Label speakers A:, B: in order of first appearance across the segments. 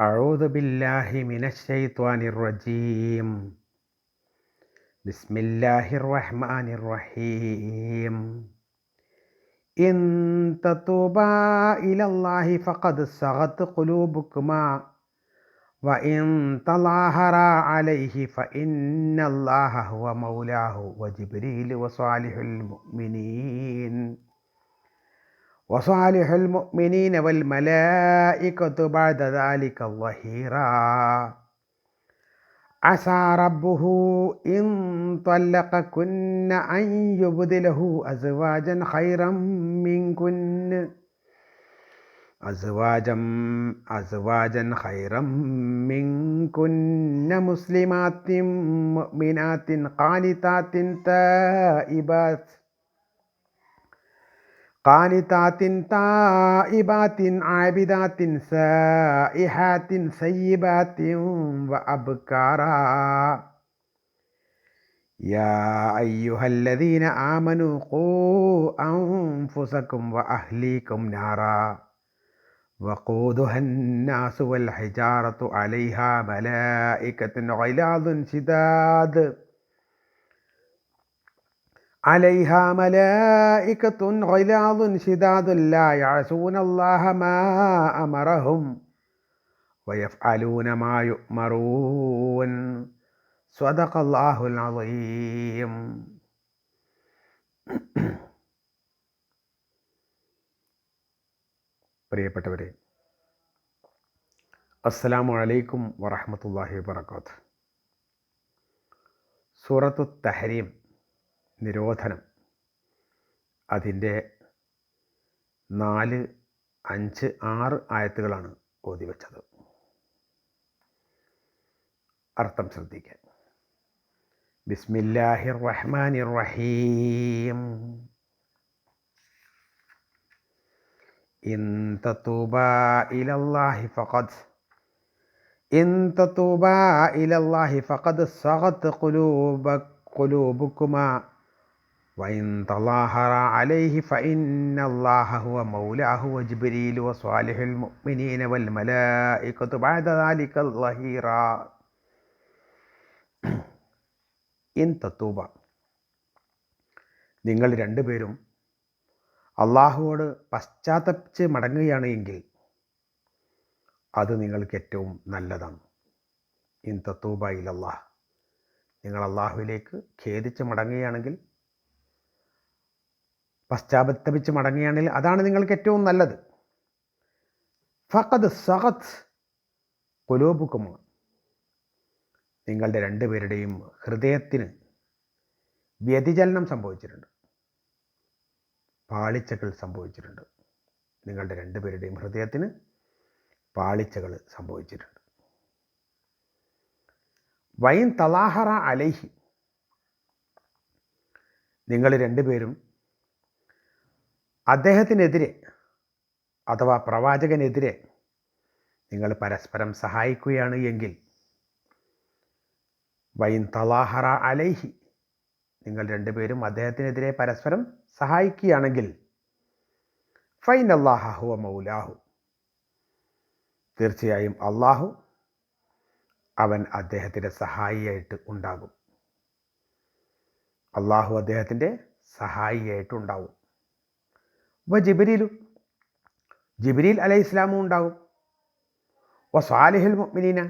A: أعوذ بالله من الشيطان الرجيم. بسم الله الرحمن الرحيم. إن تتوبا إلى الله فقد صغت قلوبكما. وإن تظاهرا عليه فإن الله هو مولاه وجبريل وصالح المؤمنين. وصالح المؤمنين والملائكة بعد ذلك ظهيرا. عسى ربه إن طلقكن أن يبدله أزواجا خيرا منكن. أزواجا أزواجا خيرا منكن. مسلمات مؤمنات قانتات تائبات. قانتات تائبات عابدات سائحات سيبات وأبكارا. يا أيها الذين آمنوا قوا أنفسكم وأهليكم نارا. وقودها الناس والحجارة عليها ملائكة غلاظ شداد. عليها ملائكة غلاظ شداد لا يعصون الله ما أمرهم ويفعلون ما يؤمرون صدق الله العظيم പ്രിയപ്പെട്ടവരെ അസ്സലാമു അലൈക്കും വറഹമത്തല്ലാഹി വബർക്കാത്ത് സൂറത്തു തഹരീം നിരോധനം അതിൻ്റെ നാല് അഞ്ച് ആറ് ആയത്തുകളാണ് ഓതി വച്ചത് അർത്ഥം ശ്രദ്ധിക്കാൻ ബിസ്മില്ലാഹിർ റഹ്മാനിർ റഹീം ഇൻ തത്തൂബാ ഇലല്ലാഹി ഫഖദ് ഇൻ തത്തൂബാ ഇലല്ലാഹി ഫഖദ് സഗത് ഖുലൂബക് قلوبكما അലൈഹി മുഅ്മിനീന വൽ ബഅദ ഇൻ നിങ്ങൾ രണ്ടുപേരും അള്ളാഹുവോട് പശ്ചാത്തപിച്ച് മടങ്ങുകയാണ് എങ്കിൽ അത് നിങ്ങൾക്ക് ഏറ്റവും നല്ലതാണ്. ഇൻ തത്തൂബ ഇലല്ലാഹ്. നിങ്ങൾ അള്ളാഹുവിലേക്ക് ഖേദിച്ച് മടങ്ങുകയാണെങ്കിൽ പശ്ചാത്തപിച്ച് മടങ്ങുകയാണെങ്കിൽ അതാണ് നിങ്ങൾക്ക് ഏറ്റവും നല്ലത്. ഫഖദ് സഹത് കുലോബുക്കുമ നിങ്ങളുടെ രണ്ടുപേരുടെയും ഹൃദയത്തിന് വ്യതിചലനം സംഭവിച്ചിട്ടുണ്ട്. പാളിച്ചകൾ സംഭവിച്ചിട്ടുണ്ട്. നിങ്ങളുടെ രണ്ടുപേരുടെയും ഹൃദയത്തിന് പാളിച്ചകൾ സംഭവിച്ചിട്ടുണ്ട്. വൈൻ തലാഹറ അലൈഹി. നിങ്ങൾ രണ്ടുപേരും അദ്ദേഹത്തിനെതിരെ അഥവാ പ്രവാചകനെതിരെ നിങ്ങൾ പരസ്പരം സഹായിക്കുകയാണ് എങ്കിൽ വൈൻ തലാഹറ അലൈഹി നിങ്ങൾ രണ്ടുപേരും അദ്ദേഹത്തിനെതിരെ പരസ്പരം സഹായിക്കുകയാണെങ്കിൽ ഫൈൻ അള്ളാഹു മൗലാഹു. തീർച്ചയായും അള്ളാഹു അവൻ അദ്ദേഹത്തിന്റെ സഹായിയായിട്ട് ഉണ്ടാകും. അള്ളാഹു അദ്ദേഹത്തിന്റെ സഹായിയായിട്ട് ഉണ്ടാവും. വ ജിബിരിലും ജിബിരിൽ അലൈഹി ഇസ്ലാമും ഉണ്ടാകും വ സ്വാലിഹുൽ മുഅ്മിനീന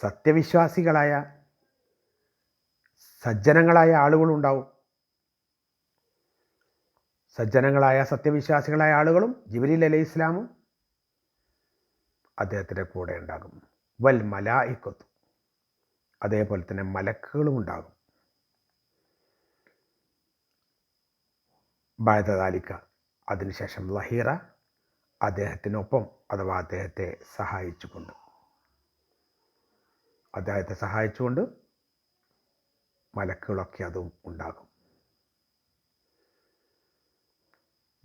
A: സത്യവിശ്വാസികളായ സജ്ജനങ്ങളായ ആളുകളുണ്ടാവും സജ്ജനങ്ങളായ സത്യവിശ്വാസികളായ ആളുകളും ജിബിരിൽ അലൈഹി ഇസ്ലാമും അദ്ദേഹത്തിന്റെ കൂടെ ഉണ്ടാകും. വൽ മലായിക്കത്തു അതേപോലെ തന്നെ മലക്കുകളും ഉണ്ടാകും. ബാധതാലിക്ക അതിനുശേഷം ലഹീറ അദ്ദേഹത്തിനൊപ്പം അഥവാ അദ്ദേഹത്തെ സഹായിച്ചുകൊണ്ട്. അദ്ദേഹത്തെ സഹായിച്ചുകൊണ്ട് മലക്കുകളൊക്കെ അതും ഉണ്ടാകും.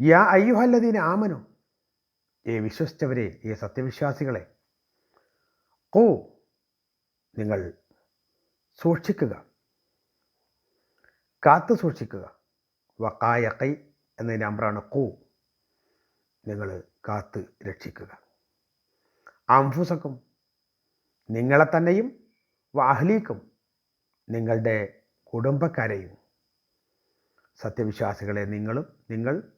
A: യാ അയ്യുഹല്ലദീന ആമനു ഏ വിശ്വസിച്ചവരെ ഈ സത്യവിശ്വാസികളെ കോ നിങ്ങൾ സൂക്ഷിക്കുക. കാത്തു സൂക്ഷിക്കുക. വക്കായക്കൈ എന്നതിന്റെ അമ്പ്രാണ് കൂ. നിങ്ങൾ കാത്ത് രക്ഷിക്കുക. അംഫുസക്കും നിങ്ങളെ തന്നെയും വാഹ്ലീക്കും നിങ്ങളുടെ കുടുംബക്കാരെയും. സത്യവിശ്വാസികളെ നിങ്ങളും നിങ്ങൾ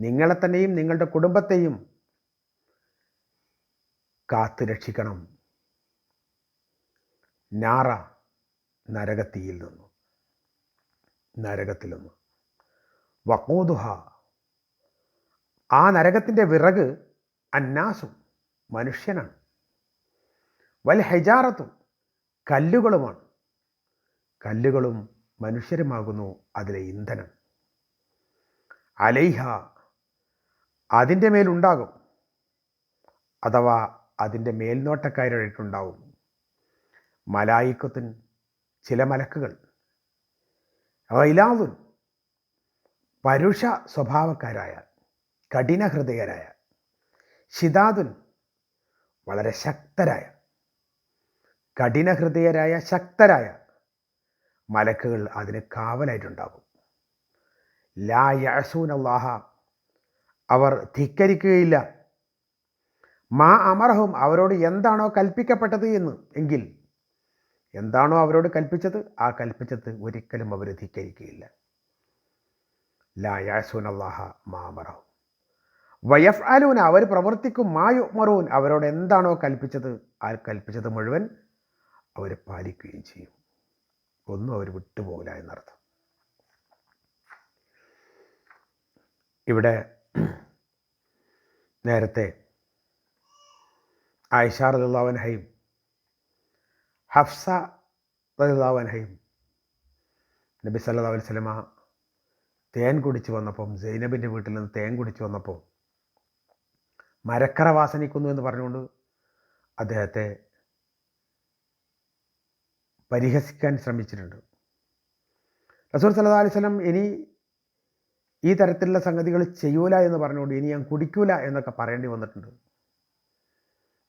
A: നിങ്ങളെ തന്നെയും നിങ്ങളുടെ കുടുംബത്തെയും കാത്തു രക്ഷിക്കണം. നാറ നരകത്തിയിൽ നിന്നു നരകത്തിൽ നിന്ന് വക്കോതുഹ ആ നരകത്തിന്റെ വിറക് അന്നാസും മനുഷ്യനാണ്. വൽ ഹെജാറത്തും കല്ലുകളുമാണ്. കല്ലുകളും മനുഷ്യരുമാകുന്നു അതിലെ ഇന്ധനം. അലൈഹ അതിന്റെ മേലുണ്ടാകും അഥവാ അതിന്റെ മേൽനോട്ടക്കാരായിട്ടുണ്ടാവും മലായിക്കത്തിൻ ചില മലക്കുകൾ. റൈലാവുൻ പരുഷ സ്വഭാവക്കാരായ കഠിനഹൃദയരായ ഹൃദയരായ ഷിതാദുൻ വളരെ ശക്തരായ കഠിനഹൃദയരായ ശക്തരായ മലക്കുകൾ അതിന് കാവലായിട്ടുണ്ടാകും. ലാ യസൂൻ അള്ളാഹ അവർ ധിക്കരിക്കുകയില്ല. മാ അമർഹും അവരോട് എന്താണോ കൽപ്പിക്കപ്പെട്ടത് എന്ന് എങ്കിൽ എന്താണോ അവരോട് കൽപ്പിച്ചത് ആ കൽപ്പിച്ചത് ഒരിക്കലും അവർ ധിക്കരിക്കുകയില്ല. ലാ മാമറോ വയഫ് അലൂൻ അവർ പ്രവർത്തിക്കും മായു മറൂൻ അവരോട് എന്താണോ കൽപ്പിച്ചത് ആ കൽപ്പിച്ചത് മുഴുവൻ അവർ പാലിക്കുകയും ചെയ്യും. ഒന്നും അവർ വിട്ടുപോകില്ല എന്നർത്ഥം. ഇവിടെ നേരത്തെ ആയിഷാർ റഹുല്ലാവൻഹയും ഹഫ്സ റഹുല്ലാവൻഹയും നബി സല്ലാ സ്വലമ തേൻ കുടിച്ചു വന്നപ്പം സൈനബിന്റെ വീട്ടിൽ നിന്ന് തേൻ കുടിച്ചു വന്നപ്പോൾ മരക്കറ വാസനിക്കുന്നു എന്ന് പറഞ്ഞുകൊണ്ട് അദ്ദേഹത്തെ പരിഹസിക്കാൻ ശ്രമിച്ചിട്ടുണ്ട്. റസൂൽ സല്ലാ അലിസ്ലം ഇനി ഈ തരത്തിലുള്ള സംഗതികൾ ചെയ്യൂല എന്ന് പറഞ്ഞുകൊണ്ട് ഇനി ഞാൻ കുടിക്കൂല എന്നൊക്കെ പറയേണ്ടി വന്നിട്ടുണ്ട്.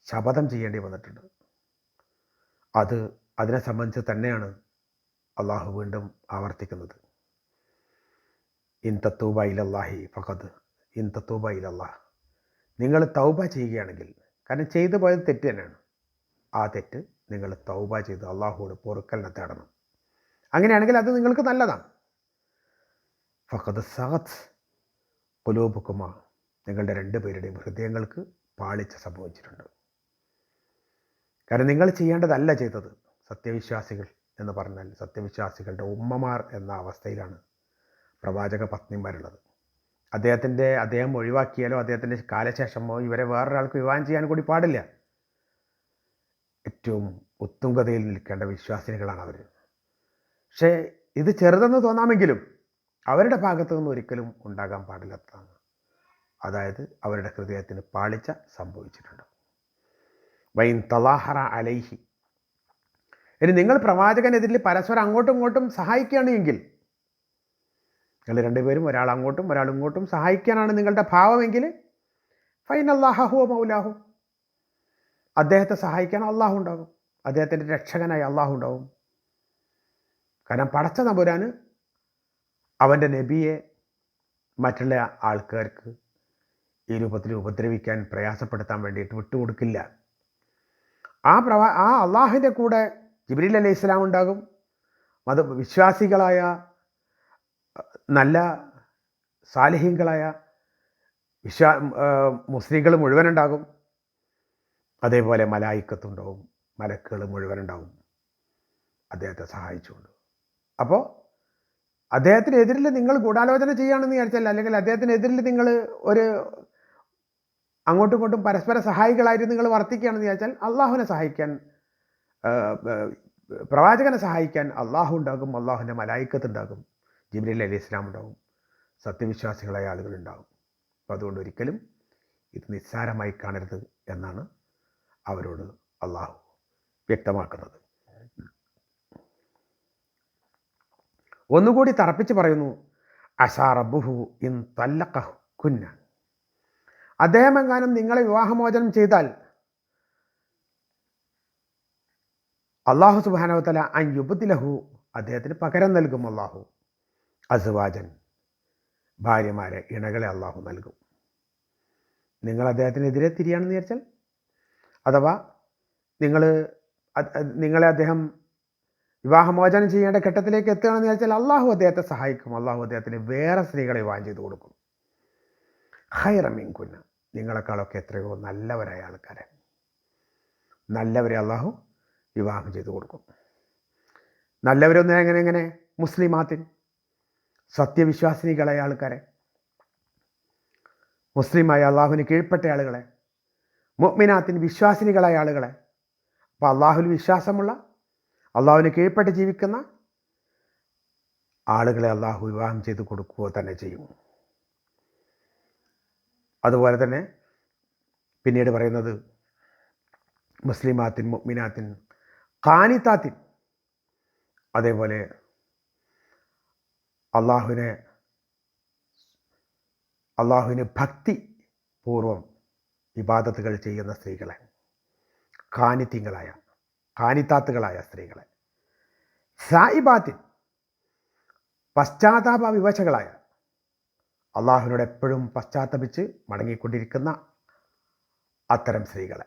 A: ശപഥം ചെയ്യേണ്ടി വന്നിട്ടുണ്ട്. അത് അതിനെ സംബന്ധിച്ച് തന്നെയാണ് അള്ളാഹു വീണ്ടും ആവർത്തിക്കുന്നത്. ഇൻ തത്തൂബ ഇലല്ലാഹി ഫഖദ് ഇൻ തത്തൂബ ഇലല്ലാഹ്. നിങ്ങൾ തൗബ ചെയ്യുകയാണെങ്കിൽ കാരണം ചെയ്തു പോയത് തെറ്റ് തന്നെയാണ്. ആ തെറ്റ് നിങ്ങൾ തൗബ ചെയ്ത് അള്ളാഹുവോട് പൊറുക്കലിനെ തേടണം. അങ്ങനെയാണെങ്കിൽ അത് നിങ്ങൾക്ക് നല്ലതാണ്. ഫഖദ് സഹത് കുലൂബുക്കുമ നിങ്ങളുടെ രണ്ട് പേരുടെയും ഹൃദയങ്ങൾക്ക് പാളിച്ച സംഭവിച്ചിട്ടുണ്ട്. കാരണം നിങ്ങൾ ചെയ്യേണ്ടതല്ല ചെയ്തത് സത്യവിശ്വാസികൾ എന്ന് പറഞ്ഞാൽ സത്യവിശ്വാസികളുടെ ഉമ്മമാർ എന്ന അവസ്ഥയിലാണ് പ്രവാചക പത്നിമാരുള്ളത്. അദ്ദേഹത്തിന്റെ അദ്ദേഹം ഒഴിവാക്കിയാലോ അദ്ദേഹത്തിന്റെ കാലശേഷമോ ഇവരെ വേറൊരാൾക്ക് വിവാഹം ചെയ്യാൻ കൂടി പാടില്ല. ഏറ്റവും ഉത്തുംഗതയിൽ നിൽക്കേണ്ട വിശ്വാസിനികളാണ് അവർ പക്ഷേ ഇത് ചെറുതെന്ന് തോന്നാമെങ്കിലും അവരുടെ ഭാഗത്തു നിന്ന് ഒരിക്കലും ഉണ്ടാകാൻ പാടില്ലാത്തതാണ്. അതായത് അവരുടെ ഹൃദയത്തിന് പാളിച്ച സംഭവിച്ചിട്ടുണ്ട്. വൈൻ തലാഹറ അലൈഹി. ഇനി നിങ്ങൾ പ്രവാചകനെതിരിൽ പരസ്പരം അങ്ങോട്ടും ഇങ്ങോട്ടും സഹായിക്കുകയാണ് എങ്കിൽ നിങ്ങൾ രണ്ടുപേരും ഒരാൾ അങ്ങോട്ടും ഒരാൾ ഇങ്ങോട്ടും സഹായിക്കാനാണ് നിങ്ങളുടെ ഭാവമെങ്കിൽ ഫൈൻ അള്ളാഹു മൗലാഹു. അദ്ദേഹത്തെ സഹായിക്കാൻ അള്ളാഹു ഉണ്ടാകും. അദ്ദേഹത്തിന്റെ രക്ഷകനായി അള്ളാഹു ഉണ്ടാകും. കാരണം പടച്ച നമ്പുരാൻ അവന്റെ നബിയെ മറ്റുള്ള ആൾക്കാർക്ക് ഈ രൂപത്തിൽ ഉപദ്രവിക്കാൻ പ്രയാസപ്പെടുത്താൻ വേണ്ടിയിട്ട് വിട്ടുകൊടുക്കില്ല. ആ പ്രവാ ആ അള്ളാഹിന്റെ കൂടെ ജിബ്രീൽ അലൈഹി ഇസ്ലാം ഉണ്ടാകും. മത വിശ്വാസികളായ നല്ല സാലിഹ്യങ്ങളായ വിശ്വാ മുസ്ലിങ്ങൾ മുഴുവനുണ്ടാകും. അതേപോലെ മലായിക്കത്തുണ്ടാവും മലക്കുകൾ മുഴുവനുണ്ടാവും. അദ്ദേഹത്തെ സഹായിച്ചുകൊണ്ട്. അപ്പോൾ അദ്ദേഹത്തിനെതിരിൽ നിങ്ങൾ ഗൂഢാലോചന ചെയ്യുകയാണെന്ന് വിചാരിച്ചല്ല. അല്ലെങ്കിൽ അദ്ദേഹത്തിനെതിരിൽ നിങ്ങൾ ഒരു അങ്ങോട്ടും ഇങ്ങോട്ടും പരസ്പര സഹായികളായിട്ട് നിങ്ങൾ വർത്തിക്കുകയാണെന്ന് വിചാരിച്ചാൽ അള്ളാഹുവിനെ സഹായിക്കാൻ പ്രവാചകനെ സഹായിക്കാൻ അള്ളാഹു ഉണ്ടാകും അള്ളാഹുവിന്റെ മലായിക്കത്തുണ്ടാകും ജിബ്രീൽ അലി ഇസ്ലാം ഉണ്ടാവും. സത്യവിശ്വാസികളായ ആളുകളുണ്ടാവും അപ്പോൾ അതുകൊണ്ട് ഒരിക്കലും ഇത് നിസ്സാരമായി കാണരുത് എന്നാണ് അവരോട് അള്ളാഹു വ്യക്തമാക്കുന്നത്. ഒന്നുകൂടി തറപ്പിച്ച് പറയുന്നു അഷാറബുഹു ഇൻ തല്ലഖഹു കുന്ന. അദ്ദേഹം എങ്ങാനും നിങ്ങളെ വിവാഹമോചനം ചെയ്താൽ അള്ളാഹു സുബാനവത്തല അൻ യുബത്തിലഹു അദ്ദേഹത്തിന് പകരം നൽകും അള്ളാഹു. അസുവാജൻ. ഭാര്യമാരെ ഇണകളെ അള്ളാഹു നൽകും. നിങ്ങൾ അദ്ദേഹത്തിനെതിരെ തിരിയാണെന്ന് വിചാരിച്ചാൽ? അഥവാ നിങ്ങൾ നിങ്ങളെ അദ്ദേഹം വിവാഹമോചനം ചെയ്യേണ്ട ഘട്ടത്തിലേക്ക് എത്തുകയാണെന്ന് വിചാരിച്ചാൽ അള്ളാഹു അദ്ദേഹത്തെ സഹായിക്കും. അള്ളാഹു അദ്ദേഹത്തിന് വേറെ സ്ത്രീകളെ വിവാഹം ചെയ്തു കൊടുക്കും. ഹൈറമിൻകുന്ന നിങ്ങളെക്കാളൊക്കെ എത്രയോ നല്ലവരായ ആൾക്കാരെ. നല്ലവരെ അള്ളാഹു വിവാഹം ചെയ്തു കൊടുക്കും. നല്ലവരൊന്നും എങ്ങനെ എങ്ങനെ? മുസ്ലിമാത്തിൻ സത്യവിശ്വാസിനികളായ ആൾക്കാരെ. മുസ്ലിമായ അള്ളാഹുവിന് കീഴ്പ്പെട്ട ആളുകളെ. മുഅ്മിനാത്തിന് വിശ്വാസിനികളായ ആളുകളെ. അപ്പോൾ അള്ളാഹുവിൽ വിശ്വാസമുള്ള അള്ളാഹുവിന് കീഴ്പ്പെട്ട് ജീവിക്കുന്ന ആളുകളെ അള്ളാഹു വിവാഹം ചെയ്ത് കൊടുക്കുക തന്നെ ചെയ്യും. അതുപോലെ തന്നെ പിന്നീട് പറയുന്നത് മുസ്ലിമാത്തിൻ മുഅ്മിനാത്തിൻ കാനിത്താത്തിൻ അതേപോലെ അള്ളാഹുവിനെ അള്ളാഹുവിന് ഭക്തി പൂർവം വിവാദത്തുകൾ ചെയ്യുന്ന സ്ത്രീകളെ കാനിത്യങ്ങളായ കാനിത്താത്തുകളായ സ്ത്രീകളെ. സായിബാത്തിൻ പശ്ചാത്താപ വിവശകളായ അള്ളാഹുവിനോട് എപ്പോഴും പശ്ചാത്തപിച്ച് മടങ്ങിക്കൊണ്ടിരിക്കുന്ന അത്തരം സ്ത്രീകളെ.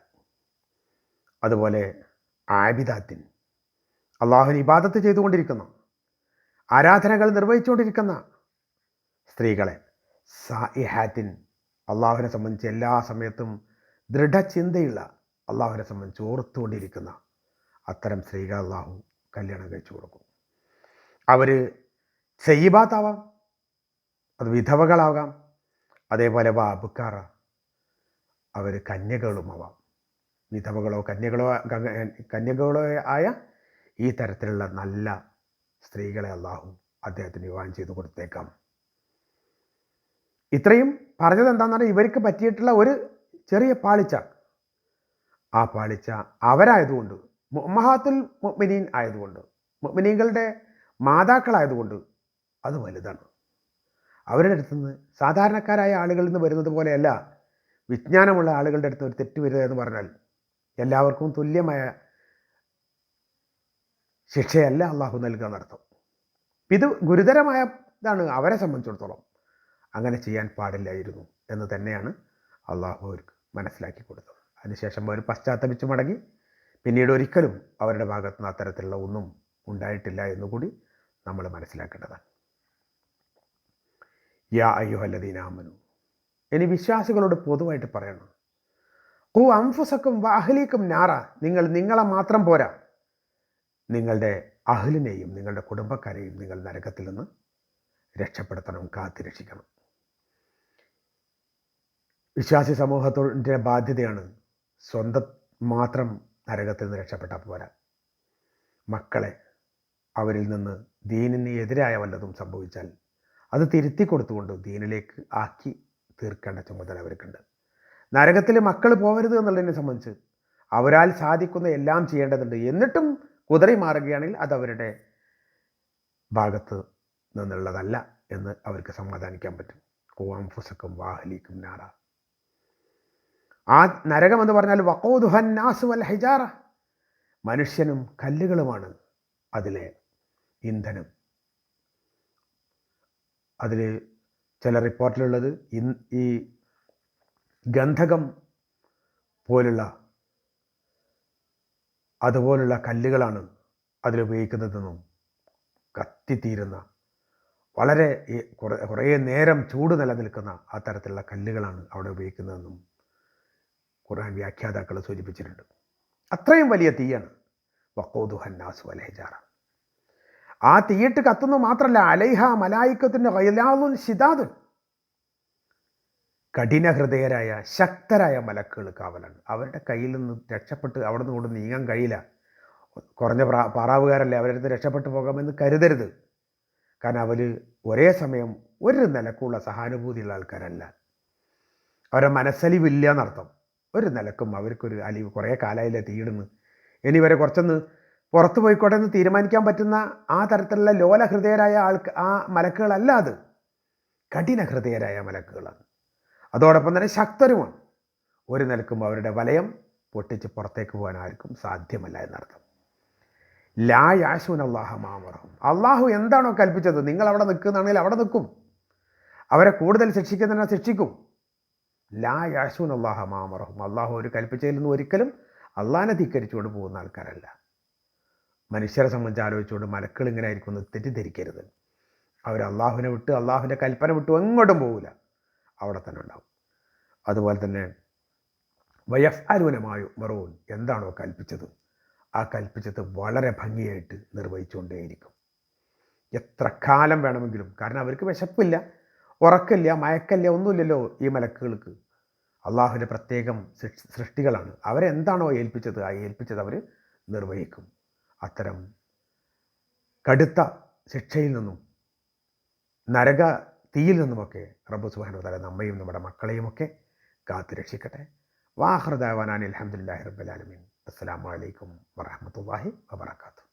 A: അതുപോലെ ആബിദാത്തിൻ അള്ളാഹുവിന് ഇബാദത്ത് ചെയ്തുകൊണ്ടിരിക്കുന്ന. ആരാധനകൾ നിർവഹിച്ചുകൊണ്ടിരിക്കുന്ന സ്ത്രീകളെ സായിഹാത്തിൻ അള്ളാഹുവിനെ സംബന്ധിച്ച് എല്ലാ സമയത്തും ദൃഢചിന്തയുള്ള അള്ളാഹുവിനെ സംബന്ധിച്ച് ഓർത്തുകൊണ്ടിരിക്കുന്ന അത്തരം സ്ത്രീകൾ അള്ളാഹു കല്യാണം കഴിച്ചു കൊടുക്കും. അവർ സയ്യിബാത്താവാം അത് വിധവകളാകാം അതേപോലെ വാബുക്കാർ അവർ കന്യകളുമാവാം വിധവകളോ കന്യകളോ കന്യകളോ ആയ ഈ തരത്തിലുള്ള നല്ല സ്ത്രീകളെ അള്ളാഹു അദ്ദേഹത്തിന് വിവാഹം ചെയ്തു കൊടുത്തേക്കാം. ഇത്രയും പറഞ്ഞത് എന്താണെന്ന് പറഞ്ഞാൽ ഇവർക്ക് പറ്റിയിട്ടുള്ള ഒരു ചെറിയ പാളിച്ച. ആ പാളിച്ച അവരായതുകൊണ്ട് മഹാത്തുൽ മുഅ്മിനീൻ ആയതുകൊണ്ട് മുഅ്മിനീങ്ങളുടെ മാതാക്കളായതുകൊണ്ട് അത് വലുതാണ്. അവരുടെ അടുത്ത് നിന്ന് സാധാരണക്കാരായ ആളുകളിൽ നിന്ന് വരുന്നത് പോലെയല്ല വിജ്ഞാനമുള്ള ആളുകളുടെ അടുത്ത് ഒരു തെറ്റ് വരിക എന്ന് പറഞ്ഞാൽ എല്ലാവർക്കും തുല്യമായ ശിക്ഷയല്ല അള്ളാഹു നൽകുക എന്നർത്ഥം ഇത് ഗുരുതരമായ ഇതാണ് അവരെ സംബന്ധിച്ചിടത്തോളം. അങ്ങനെ ചെയ്യാൻ പാടില്ലായിരുന്നു എന്ന് തന്നെയാണ് അള്ളാഹു അവർക്ക് മനസ്സിലാക്കി കൊടുത്തത്. അതിനുശേഷം അവർ പശ്ചാത്തപിച്ച് മടങ്ങി. പിന്നീട് ഒരിക്കലും അവരുടെ ഭാഗത്തു നിന്ന് അത്തരത്തിലുള്ള ഒന്നും ഉണ്ടായിട്ടില്ല എന്നുകൂടി നമ്മൾ മനസ്സിലാക്കേണ്ടതാണ്. യാ അയ്യോ അല്ലദീനാമനു ഇനി വിശ്വാസികളോട് പൊതുവായിട്ട് പറയണം. ഓ അംഫുസക്കും വാഹലീക്കും നാറ. നിങ്ങൾ നിങ്ങളെ മാത്രം പോരാ. നിങ്ങളുടെ അഹലിനെയും നിങ്ങളുടെ കുടുംബക്കാരെയും നിങ്ങൾ നരകത്തിൽ നിന്ന് രക്ഷപ്പെടുത്തണം കാത്തിരക്ഷിക്കണം വിശ്വാസി സമൂഹത്തിന്റെ ബാധ്യതയാണ് സ്വന്തം മാത്രം നരകത്തിൽ നിന്ന് രക്ഷപ്പെട്ടാൽ പോരാ. മക്കളെ അവരിൽ നിന്ന് ദീനിന് എതിരായ വല്ലതും സംഭവിച്ചാൽ അത് തിരുത്തി കൊടുത്തുകൊണ്ട് ദീനിലേക്ക് ആക്കി തീർക്കേണ്ട ചുമതല അവർക്കുണ്ട്. നരകത്തിൽ മക്കൾ പോകരുത് എന്നുള്ളതിനെ സംബന്ധിച്ച് അവരാൽ സാധിക്കുന്ന എല്ലാം ചെയ്യേണ്ടതുണ്ട്. എന്നിട്ടും കുതറി മാറുകയാണെങ്കിൽ അത് അവരുടെ ഭാഗത്ത് നിന്നുള്ളതല്ല എന്ന് അവർക്ക് സമാധാനിക്കാൻ പറ്റും. കോവാംഫുസക്കും വാഹലിക്കും നാറ. ആ നരകം എന്ന് പറഞ്ഞാൽ വക്കോദുഹന്നാസ് വൽ ഹൈജാറ. മനുഷ്യനും കല്ലുകളുമാണ് അതിലെ ഇന്ധനം. അതിൽ ചില റിപ്പോർട്ടിലുള്ളത് ഈ ഗന്ധകം പോലുള്ള അതുപോലുള്ള കല്ലുകളാണ് അതിലുപയോഗിക്കുന്നതെന്നും കത്തിത്തീരുന്ന വളരെ കുറേ നേരം ചൂട് നിലനിൽക്കുന്ന ആ തരത്തിലുള്ള കല്ലുകളാണ് അവിടെ ഉപയോഗിക്കുന്നതെന്നും ഖുർആൻ വ്യാഖ്യാതാക്കൾ സൂചിപ്പിച്ചിട്ടുണ്ട്. അത്രയും വലിയ തീയാണ്. വക്കോദു ഹന്നാസ് വലഹജാറ ആ തീയിട്ട് കത്തുന്നു മാത്രമല്ല അലൈഹ മലായിക്കത്തിന്റെ വയലാതുൻ ശിതാതുൻ കഠിന ഹൃദയരായ ശക്തരായ മലക്കുകൾ കാവലാണ് അവരുടെ കയ്യിൽ നിന്ന് രക്ഷപ്പെട്ട് അവിടെ നിന്ന് കൊണ്ട് നീങ്ങാൻ കഴിയില്ല. കുറഞ്ഞ പ്രാ പാറാവുകാരല്ലേ അവരുടെ അടുത്ത് രക്ഷപ്പെട്ടു പോകാമെന്ന് കരുതരുത്. കാരണം അവർ ഒരേ സമയം ഒരു നിലക്കുള്ള സഹാനുഭൂതിയുള്ള ആൾക്കാരല്ല. അവരുടെ മനസ്സലിവില്ല എന്നർത്ഥം ഒരു നിലക്കും അവർക്കൊരു അലിവ് കുറേ കാലമായില്ല തീയിടുന്നു. ഇനി വരെ കുറച്ചൊന്ന് പുറത്തു പോയിക്കോട്ടെ എന്ന് തീരുമാനിക്കാൻ പറ്റുന്ന ആ തരത്തിലുള്ള ലോല ഹൃദയരായ ആൾക്ക് ആ മലക്കുകളല്ല അത്. കഠിന ഹൃദയരായ മലക്കുകളാണ്. അതോടൊപ്പം തന്നെ ശക്തരുമാണ് ഒരു നിലക്കും അവരുടെ വലയം പൊട്ടിച്ച് പുറത്തേക്ക് പോകാൻ ആർക്കും സാധ്യമല്ല എന്നർത്ഥം. ലാ യാശുവിൻ അള്ളാഹു മാമറഹും അള്ളാഹു എന്താണോ കൽപ്പിച്ചത്? നിങ്ങൾ അവിടെ നിൽക്കുന്നതാണെങ്കിൽ അവിടെ നിൽക്കും. അവരെ കൂടുതൽ ശിക്ഷിക്കുന്നതിനെ ശിക്ഷിക്കും. ലാ യാശുവിൻ അള്ളാഹ മാമറഹും അള്ളാഹു ഒരു കൽപ്പിച്ചതിൽ നിന്ന് ഒരിക്കലും അള്ളാഹിനെ ധിക്കരിച്ചുകൊണ്ട് പോകുന്ന ആൾക്കാരല്ല. മനുഷ്യരെ സംബന്ധിച്ച് ആലോചിച്ചുകൊണ്ട് മലക്കൾ ഇങ്ങനെ ആയിരിക്കും തെറ്റിദ്ധരിക്കരുത്. അവർ അള്ളാഹുവിനെ വിട്ട് അള്ളാഹുവിന്റെ കൽപ്പന വിട്ടു എങ്ങോട്ടും പോകില്ല അവിടെ തന്നെ ഉണ്ടാവും അതുപോലെ തന്നെ വയഫ് അരുവനമായു മറൂൻ എന്താണോ കൽപ്പിച്ചത്? ആ കൽപ്പിച്ചത് വളരെ ഭംഗിയായിട്ട് നിർവഹിച്ചുകൊണ്ടേയിരിക്കും. എത്ര കാലം വേണമെങ്കിലും കാരണം അവർക്ക് വിശപ്പില്ല ഉറക്കില്ല മയക്കല്ല ഒന്നുമില്ലല്ലോ ഈ മലക്കുകൾക്ക്. അള്ളാഹുവിന്റെ പ്രത്യേകം സൃഷ്- സൃഷ്ടികളാണ്. അവരെന്താണോ ഏൽപ്പിച്ചത് ആ ഏൽപ്പിച്ചത് അവർ നിർവഹിക്കും. അത്തരം കടുത്ത ശിക്ഷയിൽ നിന്നും നരക തീയിൽ നിന്നുമൊക്കെ റബ്ബു സുബാനു തല നമ്മയും നമ്മുടെ മക്കളെയുമൊക്കെ കാത്തു രക്ഷിക്കട്ടെ. വാഹൃദാവാനാൻ അലഹമുല്ലാഹി റബ്ബുലാലമീൻ അസ്സാം വലൈക്കും വറഹമത്തല്ലാഹി വബർക്കാത്തു